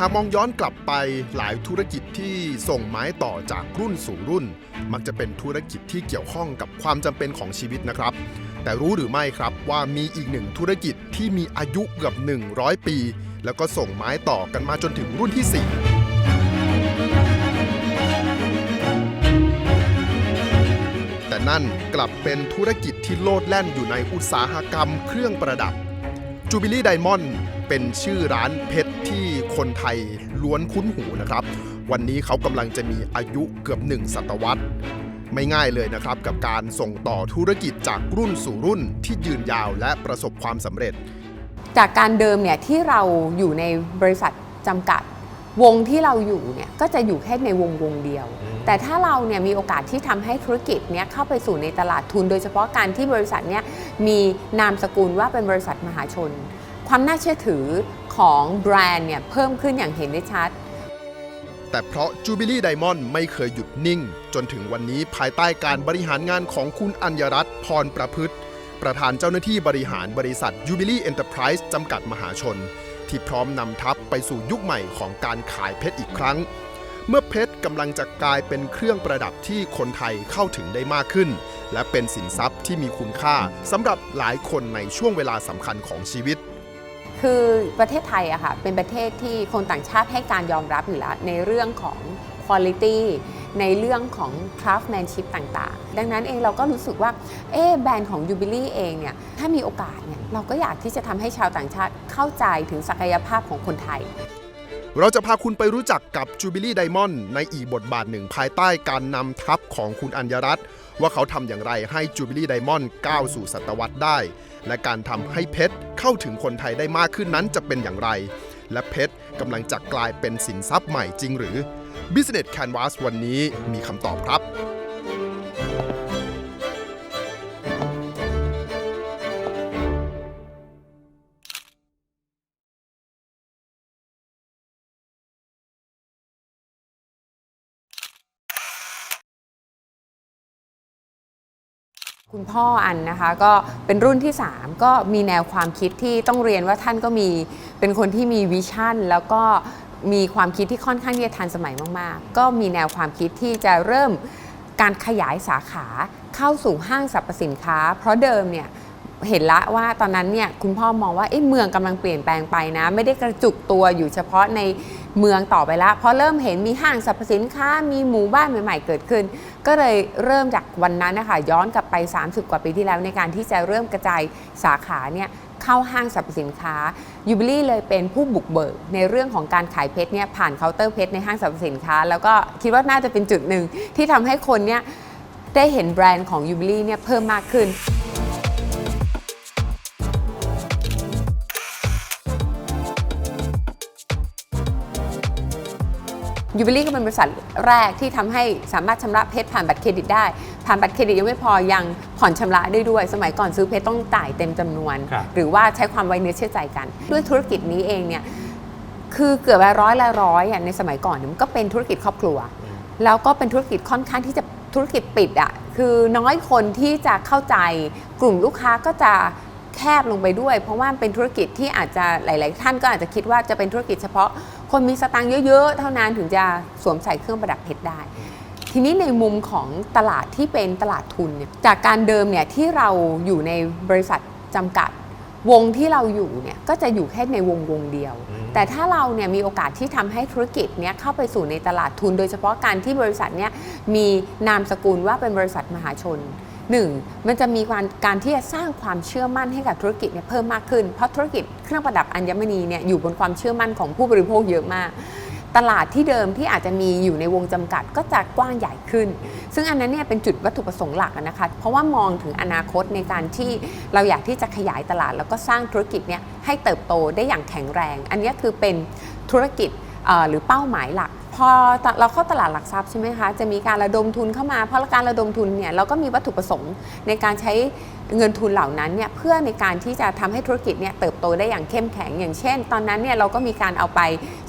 หากมองย้อนกลับไปหลายธุรกิจที่ส่งไม้ต่อจากรุ่นสู่รุ่น มักจะเป็นธุรกิจที่เกี่ยวข้องกับความจำเป็นของชีวิตนะครับ แต่รู้หรือไม่ครับว่ามีอีกหนึ่งธุรกิจที่มีอายุเกือบ 100 ปี แล้วก็ส่งไม้ต่อกันมาจนถึงรุ่นที่ 4แต่นั่นกลับเป็นธุรกิจที่โลดแล่นอยู่ในอุตสาหกรรมเครื่องประดับจูบิลี่ไดมอนด์เป็นชื่อร้านเพชรที่ คนไทยล้วนคุ้นหูนะครับ วันนี้เขากำลังจะมีอายุเกือบหนึ่งศตวรรษ ไม่ง่ายเลยนะครับกับการส่งต่อธุรกิจจากรุ่นสู่รุ่นที่ยืนยาวและประสบความสำเร็จ จากการเดิมเนี่ยที่เราอยู่ในบริษัทจำกัดวงที่เราอยู่เนี่ยก็จะอยู่แค่ในวงวงเดียว แต่ถ้าเราเนี่ยมีโอกาสที่ทำให้ธุรกิจเนี้ยเข้าไปสู่ในตลาดทุน โดยเฉพาะการที่บริษัทเนี้ยมีนามสกุลว่าเป็นบริษัทมหาชน ความน่าเชื่อถือ ของแบรนด์เนี่ยเพิ่มขึ้นอย่างเห็นได้ชัด แต่เพราะ Jubilee Diamond ไม่เคยหยุดนิ่ง จนถึงวันนี้ภายใต้การบริหารงานของคุณอัญญรัตน์พรประพฤติ ประธานเจ้าหน้าที่บริหารบริษัท Jubilee Enterprise จำกัดมหาชน ที่พร้อมนำทัพไปสู่ยุคใหม่ของการขายเพชรอีกครั้ง เมื่อเพชรกำลังจะกลายเป็นเครื่องประดับที่คนไทยเข้าถึงได้มากขึ้น และเป็นสินทรัพย์ที่มีคุณค่าสำหรับหลายคนในช่วงเวลาสำคัญของชีวิต คือประเทศไทยอะค่ะเป็นประเทศที่คนต่างชาติให้การยอมรับอยู่แล้วในเรื่องของ quality ในเรื่องของ craftsmanship ต่างๆ ดังนั้นเองเราก็รู้สึกว่าเอ๊แบรนด์ของ Jubilee เองเนี่ยถ้ามีโอกาสเนี่ยเราก็อยากที่จะทำให้ชาวต่างชาติเข้าใจถึงศักยภาพของคนไทย เราจะพาคุณไปรู้จักกับ Jubilee Diamond ในอีกบทบาทหนึ่งภายใต้การนำทัพของคุณอัญญรัตน์ว่าเขาทำอย่างไรให้ Jubilee Diamond ก้าวสู่ศตวรรษได้ และการทำให้เพชรเข้าถึงคนไทยได้มากขึ้นนั้นจะเป็นอย่างไร และเพชรกำลังจะกลายเป็นสินทรัพย์ใหม่จริงหรือ Business Canvas วันนี้มีคำตอบครับ คุณพ่ออันนะคะก็เป็นรุ่นที่ 3 ก็มีแนวความคิดที่ต้องเรียนว่าท่านก็มีเป็นคนที่มีวิชั่น แล้วก็มีความคิดที่ค่อนข้างที่จะทันสมัยมาก ๆ ก็มีแนวความคิดที่จะเริ่มการขยายสาขาเข้าสู่ห้างสรรพสินค้า เพราะเดิมเนี่ยเห็นละว่าตอนนั้นเนี่ยคุณพ่อมองว่าเอ๊ะเมืองกำลังเปลี่ยนแปลงไปนะ ไม่ได้กระจุกตัวอยู่เฉพาะในเมืองต่อไปละเพราะเริ่มเห็นมีห้างสรรพสินค้ามีหมู่บ้านใหม่ ๆ เกิดขึ้น ก็เลยเริ่มจากวันนั้นนะคะย้อนกลับไป 30 กว่าปีที่แล้วในการที่จะเริ่มกระจายสาขาเนี่ยเข้าห้างสรรพสินค้ายูบิลี่เลยเป็นผู้บุกเบิกในเรื่องของการขายเพชรเนี่ยผ่านเคาน์เตอร์เพชรในห้างสรรพสินค้า แล้วก็คิดว่าน่าจะเป็นจุดหนึ่งที่ทำให้คนเนี่ยได้เห็นแบรนด์ของยูบิลี่เนี่ยเพิ่มมากขึ้น ยูบิลี่ก็เป็นบริษัทแรกที่ทำให้สามารถชำระเพชรผ่านบัตรเครดิตได้ ผ่านบัตรเครดิตยังไม่พอยังผ่อนชำระได้ด้วย สมัยก่อนซื้อเพชรต้องจ่ายเต็มจำนวนครับหรือว่าใช้ความไว้เนื้อเชื่อใจกัน ด้วยธุรกิจนี้เองเนี่ยคือเกือบร้อยละร้อยอะในสมัยก่อนเนี่ยมันก็เป็นธุรกิจครอบครัว แล้วก็เป็นธุรกิจค่อนข้างที่จะธุรกิจปิดอะคือน้อยคนที่จะเข้าใจกลุ่มลูกค้าก็จะ แคบลงไปด้วย เพราะว่าเป็นธุรกิจที่อาจจะหลาย ๆ ท่านก็อาจจะคิดว่าจะเป็นธุรกิจเฉพาะ คนมีสตังค์เยอะ ๆ เท่านั้นถึงจะสวมใส่เครื่องประดับเพชรได้ ทีนี้ในมุมของตลาดที่เป็นตลาดทุนเนี่ยจากการเดิมเนี่ยที่เราอยู่ในบริษัทจำกัดวงที่เราอยู่เนี่ยก็จะอยู่แค่ในวงวงเดียว แต่ถ้าเราเนี่ยมีโอกาสที่ทำให้ธุรกิจเนี้ยเข้าไปสู่ในตลาดทุน โดยเฉพาะการที่บริษัทเนี้ยมีนามสกุลว่าเป็นบริษัทมหาชน หนึ่งมันจะมีการการที่จะสร้างความเชื่อมั่นให้กับธุรกิจเนี่ยเพิ่มมากขึ้น เพราะธุรกิจเครื่องประดับอัญมณีเนี่ยอยู่บนความเชื่อมั่นของผู้บริโภคเยอะมาก ตลาดที่เดิมที่อาจจะมีอยู่ในวงจำกัดก็จะกว้างใหญ่ขึ้น ซึ่งอันนั้นเนี่ยเป็นจุดวัตถุประสงค์หลักนะคะ เพราะว่ามองถึงอนาคตในการที่เราอยากที่จะขยายตลาด แล้วก็สร้างธุรกิจเนี่ยให้เติบโตได้อย่างแข็งแรง อันนี้คือเป็นธุรกิจหรือเป้าหมายหลัก พอเราเข้าตลาดหลักทรัพย์ใช่ไหมคะจะมีการระดมทุนเข้ามา เพราะการระดมทุนเนี่ยเราก็มีวัตถุประสงค์ในการใช้เงินทุนเหล่านั้นเนี่ยเพื่อในการที่จะทำให้ธุรกิจเนี่ยเติบโตได้อย่างเข้มแข็ง อย่างเช่น ตอนนั้นเนี่ยเราก็มีการเอาไป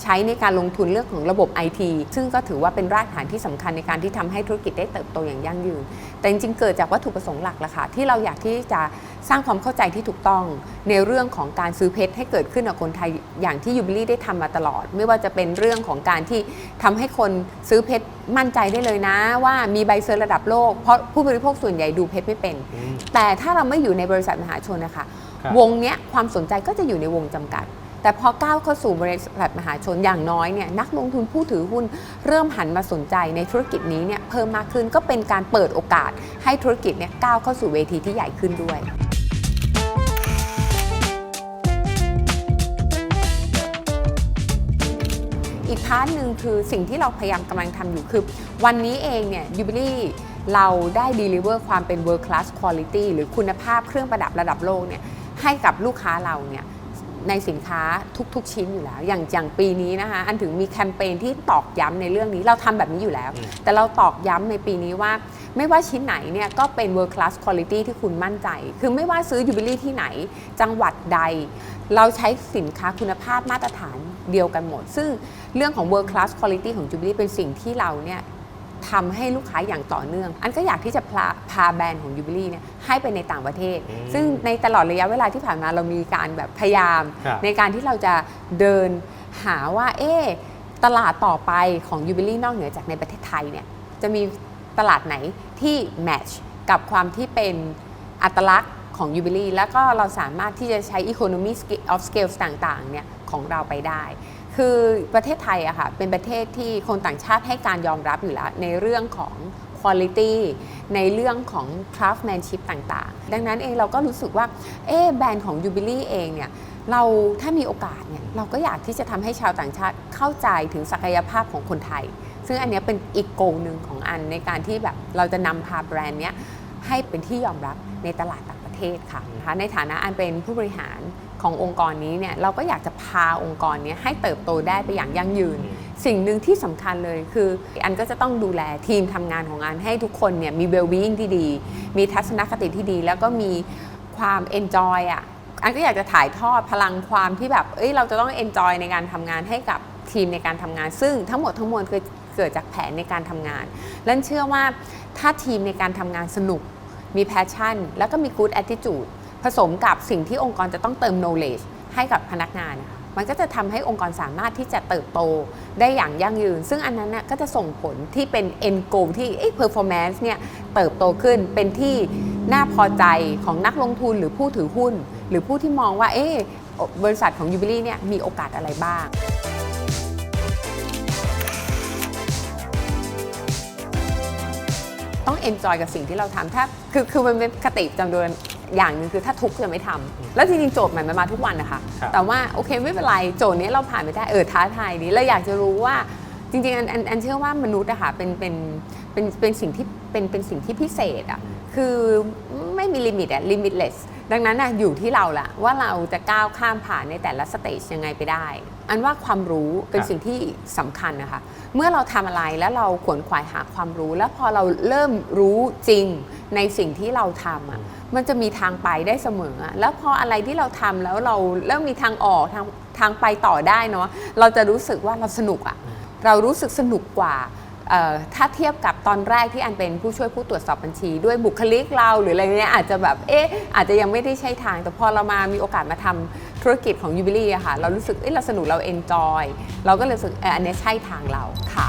ใช้ในการลงทุนเรื่องของระบบ IT ซึ่งก็ถือว่าเป็นรากฐานที่สำคัญในการที่ทำให้ธุรกิจได้เติบโตอย่างยั่งยืน แต่จริงๆเกิดจากวัตถุประสงค์หลักละค่ะที่เราอยากที่จะสร้างความเข้าใจที่ถูกต้องในเรื่องของการซื้อเพชรให้เกิดขึ้นกับคนไทยอย่างที่ยูบิลี่ได้ทำมาตลอด ไม่ว่าจะเป็นเรื่องของการที่ทำให้คนซื้อเพชรมั่นใจได้เลยนะ ว่ามีใบเซอร์ระดับโลก เพราะผู้บริโภคส่วนใหญ่ดูเพชรไม่เป็นอืมแต่ถ้าเราไม่อยู่ในบริษัทมหาชนนะคะครับวงเนี้ยความสนใจก็จะอยู่ในวงจำกัด แต่พอก้าวเข้าสู่บริษัทมหาชนอย่างน้อยเนี่ยนักลงทุนผู้ถือหุ้น เริ่มหันมาสนใจในธุรกิจนี้เนี่ยเพิ่มมากขึ้นก็เป็นการเปิดโอกาสให้ธุรกิจเนี่ยก้าวเข้าสู่เวทีที่ใหญ่ขึ้นด้วย อีกพาร์ทหนึ่งคือสิ่งที่เราพยายามกำลังทำอยู่คือ วันนี้เองเนี่ยยูบิลี่เราได้ deliver ความเป็น world class quality หรือคุณภาพเครื่องประดับระดับโลกเนี่ยให้กับลูกค้าเราเนี่ยในสินค้าทุกๆ ชิ้นอยู่แล้ว อย่างอย่างปีนี้นะคะอันถึงมีแคมเปญที่ตอกย้ำในเรื่องนี้เราทำแบบนี้อยู่แล้วอืมแต่เราตอกย้ำในปีนี้ว่า ไม่ว่าชิ้นไหนเนี่ยก็เป็น world class quality ที่คุณมั่นใจ คือไม่ว่าซื้อยูบิลี่ที่ไหน จังหวัดใด เราใช้สินค้าคุณภาพมาตรฐาน เดียวกันหมด ซึ่งเรื่องของ world class quality ของ Jubilee เป็นสิ่งที่เราเนี่ยทำให้ลูกค้าอย่างต่อเนื่อง อันก็อยากที่จะพาพาแบรนด์ของ Jubilee เนี่ยให้ไปในต่างประเทศอืมซึ่งในตลอดระยะเวลาที่ผ่านมาเรามีการแบบพยายามครับในการที่เราจะเดินหาว่าเอ๊ะตลาดต่อไปของ Jubilee นอกเหนือจากในประเทศไทยเนี่ยจะมีตลาดไหนที่แมทช์กับความที่เป็นอัตลักษณ์ของ Jubilee แล้วก็เราสามารถที่จะใช้ Economy of Scale ต่างๆเนี่ย ของเราไปได้ คือประเทศไทยอะค่ะเป็นประเทศที่คนต่างชาติให้การยอมรับอยู่แล้วในเรื่องของ quality ในเรื่องของ craftsmanship ต่างๆ ดังนั้นเองเราก็รู้สึกว่า เอ๊แบรนด์ของ Jubilee เองเนี่ยเราถ้ามีโอกาสเนี่ยเราก็อยากที่จะทำให้ชาวต่างชาติเข้าใจถึงศักยภาพของคนไทย ซึ่งอันนี้เป็นอีกโกหนึ่งของอันในการที่แบบเราจะนำพาแบรนด์เนี้ยให้เป็นที่ยอมรับ ในตลาดต่างประเทศค่ะนะคะในฐานะอันเป็นผู้บริหารขององค์กรนี้เนี่ยเราก็อยากจะพาองค์กรเนี้ยให้เติบโตได้ไปอย่างยั่งยืน สิ่งหนึ่งที่สำคัญเลยคืออันก็จะต้องดูแลทีมทำงานของอันให้ทุกคนเนี่ยมี well-being ที่ดี มีทัศนคติที่ดี แล้วก็มีความ enjoy อะอันก็อยากจะถ่ายทอดพลังความที่แบบเอ้ยเราจะต้อง enjoy ในการทำงานให้กับทีมในการทำงาน ซึ่งทั้งหมดทั้งมวลคือเกิดจากแผนในการทำงาน และเชื่อว่าถ้าทีมในการทำงานสนุก มี passion แล้วก็มี good attitude ผสมกับสิ่งที่องค์กรจะต้องเติม knowledge ให้กับพนักงาน มันก็จะทำให้องค์กรสามารถที่จะเติบโตได้อย่างยั่งยืน ซึ่งอันนั้นน่ะก็จะส่งผลที่เป็น end goal ที่เอ้ย performance เนี่ยเติบโตขึ้นเป็นที่น่าพอใจของนักลงทุนหรือผู้ถือหุ้น หรือผู้ที่มองว่าเอ๊ะบริษัทของ Jubilee เนี่ยมีโอกาสอะไรบ้าง ต้องเอนจอยกับสิ่งที่เราทำถ้าคือคือมันเป็นคติประจำเดือนอย่างหนึงคือถ้าทุกข์จะไม่ทำแล้วจริงๆโจทย์ใหม่มันมาทุกวันนะคะ ครับ แต่ว่าโอเคไม่เป็นไรโจทย์นี้เราผ่านไปได้เออท้าทายดีเราอยากจะรู้ว่าจริงๆอันอันอันเชื่อว่ามนุษย์อะค่ะเป็นเป็นเป็นเป็นสิ่งที่เป็นเป็นสิ่งที่พิเศษอะคือ ไม่มีลิมิตอะ limitless ดังนั้นอะอยู่ที่เราละว่าเราจะก้าวข้ามผ่านในแต่ละสเตจยังไงไปได้ อันว่าความรู้เป็นครับสิ่งที่สำคัญนะคะ เมื่อเราทำอะไรแล้วเราขวนขวายหาความรู้ แล้วพอเราเริ่มรู้จริงในสิ่งที่เราทำอะมันจะมีทางไปได้เสมออะแล้วพออะไรที่เราทำแล้วเราเริ่มมีทางออกทางทางไปต่อได้เนาะเราจะรู้สึกว่าเราสนุกอะเรารู้สึกสนุกกว่าเอ่อ ถ้าเทียบกับตอนแรกที่อันเป็นผู้ช่วยผู้ตรวจสอบบัญชี ด้วยบุคลิกเราหรืออะไรเนี้ยอาจจะแบบเอ๊ะอาจจะยังไม่ได้ใช่ทาง แต่พอเรามามีโอกาสมาทำธุรกิจของยูบิลี่อะค่ะ เรารู้สึกเอ๊ะเราสนุกเราเอนจอยเราก็เลยรู้สึกอออันเนี้ยใช่ทางเราค่ะ